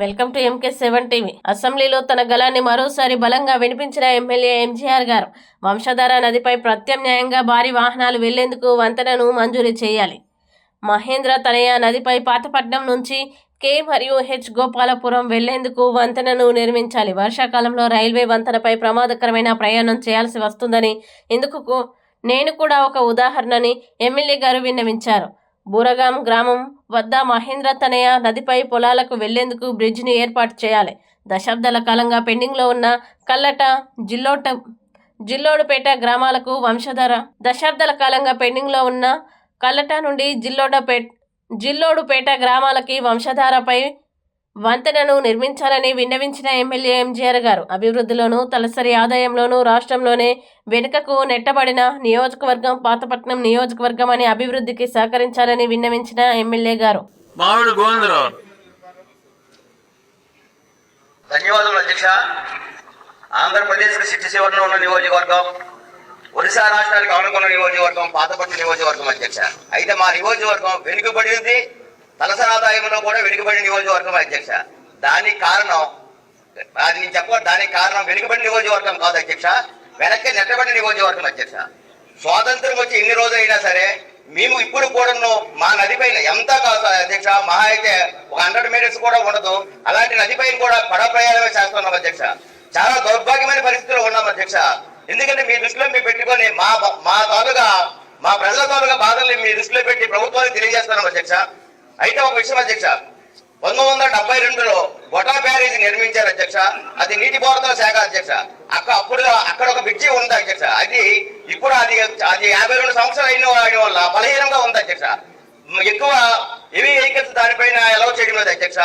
Welcome to MK seven TV. అసెంబ్లీలో తన గలాన్ని మరోసారి బలంగా వినిపించిన ఎమ్మెల్యే ఎంజీఆర్ గారు వంశధార నదిపై ప్రత్యామ్నాయంగా భారీ వాహనాలు వెళ్ళేందుకు వంతెనను మంజూరు చేయాలి. మహేంద్ర తనయ నదిపై పాతపట్నం నుంచి కే మరియు హెచ్ గోపాలపురం వెళ్ళేందుకు వంతెనను నిర్మించాలి. వర్షాకాలంలో రైల్వే వంతెనపై ప్రమాదకరమైన ప్రయాణం చేయాల్సి వస్తుందని ఇందుకు నేను కూడా ఒక ఉదాహరణని ఎమ్మెల్యే గారు విన్నవించారు. బూరగాం గ్రామం వద్ద మహేంద్ర తనయ నదిపై పొలాలకు వెళ్ళేందుకు బ్రిడ్జిని ఏర్పాటు చేయాలి. దశాబ్దాల కాలంగా పెండింగ్లో ఉన్న కల్లట జిల్లోట జిల్లోడుపేట గ్రామాలకు వంశధార. దశాబ్దాల కాలంగా పెండింగ్లో ఉన్న కల్లట నుండి జిల్లోడపేట జిల్లోడుపేట గ్రామాలకి వంశధారపై వంతెనను నిర్మించాలని విన్నవించిన ఎమ్మెల్యే ఎంజీఆర్ గారు. అభివృద్ధిలోనూ తలసరి ఆదాయంలోనూ రాష్ట్రంలోనే వెనుకకు నెట్టబడిన నియోజకవర్గం పాతపట్నం నియోజకవర్గం అని అభివృద్ధికి సహకరించాలని విన్నవించిన ఎమ్మెల్యే గారు. మామిడి గోవిందరావు. ధన్యవాదములు అధ్యక్ష. ఆంధ్రప్రదేశ్కి శిక్ష చివరన ఉన్న నియోజకవర్గం ఒరిస్సా రాష్ట్రానికి ఆనుకున్న నియోజకవర్గం పాతపట్నం నియోజకవర్గం అధ్యక్ష. అయితే మా నియోజకవర్గం వెనుకబడింది తలసరి కూడా వెనుకబడి నియోజకవర్గం అధ్యక్ష. దానికి కారణం అది నేను చెప్ప దానికి కారణం వెనుకబడి నియోజకవర్గం కాదు అధ్యక్ష. వెనక్కి నెట్టబడి నియోజకవర్గం అధ్యక్ష. స్వాతంత్రం వచ్చి ఎన్ని రోజులైనా సరే మేము ఇప్పుడు కూడా మా నదిపైన ఎంత కాదు అధ్యక్ష మహా అయితే ఒక హండ్రెడ్ మీటర్స్ కూడా ఉండదు. అలాంటి నది పైన కూడా పడ ప్రయాణమే చేస్తున్నాం అధ్యక్ష. చాలా దౌర్భాగ్యమైన పరిస్థితిలో ఉన్నాం అధ్యక్ష. ఎందుకంటే మీ దృష్టిలో మీరు పెట్టుకొని మా మా తాలూగా మా ప్రజల తాలూగా బాధల్ని మీ దృష్టిలో పెట్టి ప్రభుత్వానికి తెలియజేస్తున్నాం అధ్యక్ష. అయితే ఒక విషయం అధ్యక్ష పంతొమ్మిది వందల డెబ్బై రెండులో బొటా బ్యారేజ్ నిర్మించారు అధ్యక్ష. అది నీటిపారుదల శాఖ అధ్యక్ష. అక్కడ అప్పుడు అక్కడ ఒక బ్రిడ్జి ఉంది అధ్యక్ష. అది ఇప్పుడు అది అది యాభై రెండు సంవత్సరాలు అయిన వాడి వల్ల బలహీనంగా ఉంది అధ్యక్ష. ఎక్కువ హెవీ వెహికల్స్ దానిపైన ఎలా చేయడం లేదు అధ్యక్ష.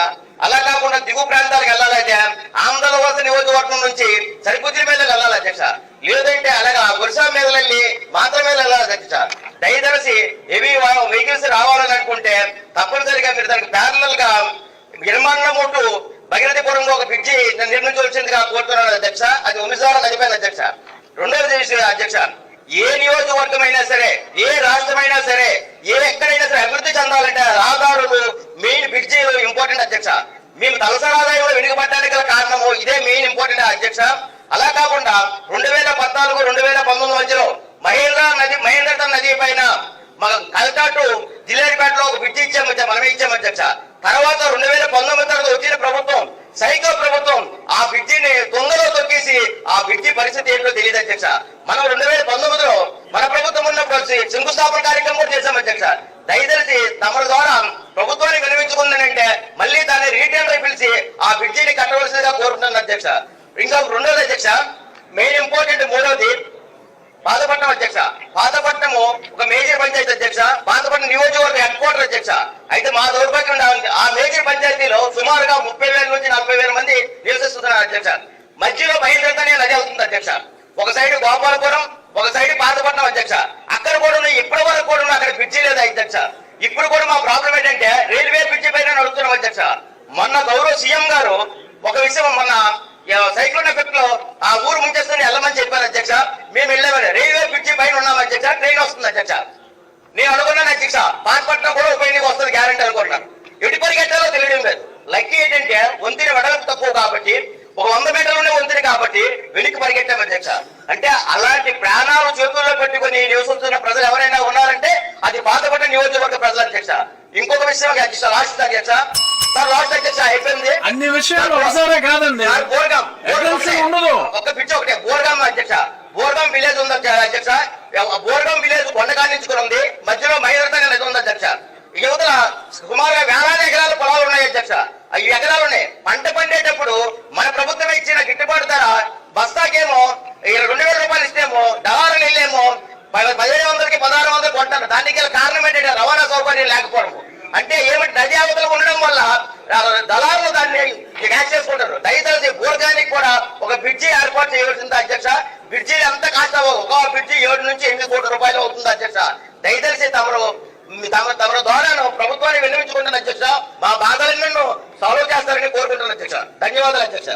అలా కాకుండా దిగువ ప్రాంతాలకు వెళ్ళాలంటే ఆంధ్రవలస నియోజకవర్గం నుంచి సరిపుద్రి మీద వెళ్ళాలి అధ్యక్ష. లేదంటే అలాగా గురిసా మీద వెళ్ళి మాత్రం మీద వెళ్ళాలి అధ్యక్ష. దయదలిసి హెవీ వెహికల్స్ రావాలని అనుకుంటే తప్పనిసరిగా మీరు దానికి ప్యారలల్గా నిర్మాణముట్టు భగీరథపురంలో ఒక బ్రిడ్జి నిర్మించవలసిందిగా కోరుతున్నాను అధ్యక్ష. అది ఉమిసాల నదిపైన అధ్యక్ష. రెండవది అధ్యక్ష ఏ నియోజకవర్గం అయినా సరే ఏ రాష్ట్రమైనా సరే ఏ ఎక్కడైనా సరే అభివృద్ధి చెందాలంటే రహదారులు మెయిన్ బ్రిడ్జీలు ఇంపార్టెంట్ అధ్యక్ష తలసరాదాయం కూడా ఆదాయంలో గల కారణము ఇదే మెయిన్ ఇంపార్టెంట్ అధ్యక్ష అలా కాకుండా రెండు వేల పద్నాలుగు రెండు వేల పంతొమ్మిది మధ్యలో మహేంద్ర నది మహేంద్ర నది పైన మన కలకాటు ఒక బ్రిడ్జి ఇచ్చాము మనమే ఇచ్చాము అధ్యక్ష. తర్వాత రెండు వేల పంతొమ్మిది తర్వాత వచ్చిన ప్రభుత్వం సైకో ప్రభుత్వం ఆ బ్రిడ్జిని దొంగలో తొక్కేసి ఆ బ్రిడ్జి పరిస్థితి ఏంటో తెలియదు అధ్యక్ష. మనం రెండు వేల పంతొమ్మిదిలో మన ప్రభుత్వం ఉన్నప్పుడు శంకుస్థాపన కార్యక్రమం కూడా చేశాం అధ్యక్ష. దయచేసి తమ ద్వారా ప్రభుత్వానికి చేసి ఆ బ్రిడ్జిని కట్టవలసిందిగా కోరుతున్నాను అధ్యక్ష. ఇంకా రెండోది అధ్యక్ష మెయిన్ ఇంపార్టెంట్ మూడవది పాతపట్నం అధ్యక్ష. పాతపట్నము ఒక మేజర్ పంచాయతీ అధ్యక్ష పాతపట్నం నియోజకవర్గ హెడ్ క్వార్టర్ అధ్యక్ష. అయితే మా దౌర్భాగ్యం ఆ మేజర్ పంచాయతీలో సుమారుగా ముప్పై వేల నుంచి నలభై వేల మంది నివసిస్తున్నారు అధ్యక్ష. మధ్యలో బయలుదేరతనే నది అవుతుంది అధ్యక్ష. ఒక సైడ్ గోపాలపురం ఒక సైడ్ పాతపట్నం అధ్యక్ష. అక్కడ కూడా ఉన్న ఇప్పటి వరకు కూడా ఉన్న అక్కడ బ్రిడ్జి లేదు అధ్యక్ష? ఇప్పుడు కూడా మా ప్రాబ్లం ఏంటంటే రైల్వే బ్రిడ్జి పైన నడుస్తున్నాం అధ్యక్ష. మొన్న గౌరవ సీఎం గారు ఒక విషయం మొన్న సైక్లోన్ ఎఫెక్ట్లో ఆ ఊరు ముంచేస్తుంది వెళ్ళమని చెప్పారు అధ్యక్ష. మేము వెళ్ళామని. రైల్వే బ్రిడ్జి పైన ఉన్నాం అధ్యక్ష. ట్రైన్ వస్తుంది అధ్యక్ష. నేను అనుకున్నాను అధ్యక్ష పాతపట్నం కూడా ఉప ఎన్నిక వస్తుంది గ్యారంటీ అనుకున్నాను ఎటు పరిగెట్టాలో తెలియడం లేదు. లక్కీ ఏంటంటే వంతిని వెడల్పు తక్కువ కాబట్టి ఒక వంద మీటర్లోనే వంతిని కాబట్టి వెనక్కి పరిగెట్టాం అధ్యక్ష. అంటే అలాంటి ప్రాణాలు చేతుల్లో పెట్టుకుని నివసిస్తున్న ప్రజలు ఎవరైనా ఉన్నారంటే అది పాతపట్నం నియోజకవర్గ ప్రజల అధ్యక్ష. ఇంకొక విషయం అధ్యక్ష లాస్ట్ అధ్యక్ష. అన్ని విషయాలు ఒకసారే కాదండి. ఉండదు. ఒక్క పిచ్చి ఒకటే బోర్గాం అధ్యక్ష. బోర్గాం విలేజ్ ఉంది అధ్యక్ష బోర్గాం విలేజ్ కొండకానించుకుని ఉంది మధ్యలో నది ఉంది అధ్యక్ష. యువతల సుమారుగా వేలాది ఎకరాల పొలాలు ఉన్నాయి అధ్యక్ష. ఈ ఎకరాలు ఉన్నాయి. పంట పండేటప్పుడు మన ప్రభుత్వం ఇచ్చిన గిట్టుబాటు ధర బస్తాకేమో రెండు వేల రూపాయలు ఇస్తేమో దళారులు వెళ్ళేమో పదిహేను వందలకి పదహారు వందలు కొంటారు దానికి కారణం ఏంటంటే రవాణా సౌకర్యం లేకపోవడం అంటే ఏమిటి నది అవతల ఉండడం వల్ల ఆ, దళారులు దాన్ని క్యాచ్ చేసుకుంటారు. దయచేసి బోర్గానికి కూడా ఒక బ్రిడ్జి ఏర్పాటు చేయవలసింది అధ్యక్ష. బ్రిడ్జి ఎంత కాస్ట్ అవ్వదు ఒక బ్రిడ్జి ఏడు నుంచి ఎనిమిది కోట్ల రూపాయలు అవుతుంది అధ్యక్ష. దయచేసి తమరు తమ తమ ద్వారా ప్రభుత్వాన్ని విన్నవించుకుంటున్న అధ్యక్ష. మా బాధలన్నీ సాల్వ్ చేస్తారని కోరుకుంటున్నాను అధ్యక్ష. ధన్యవాదాలు అధ్యక్ష.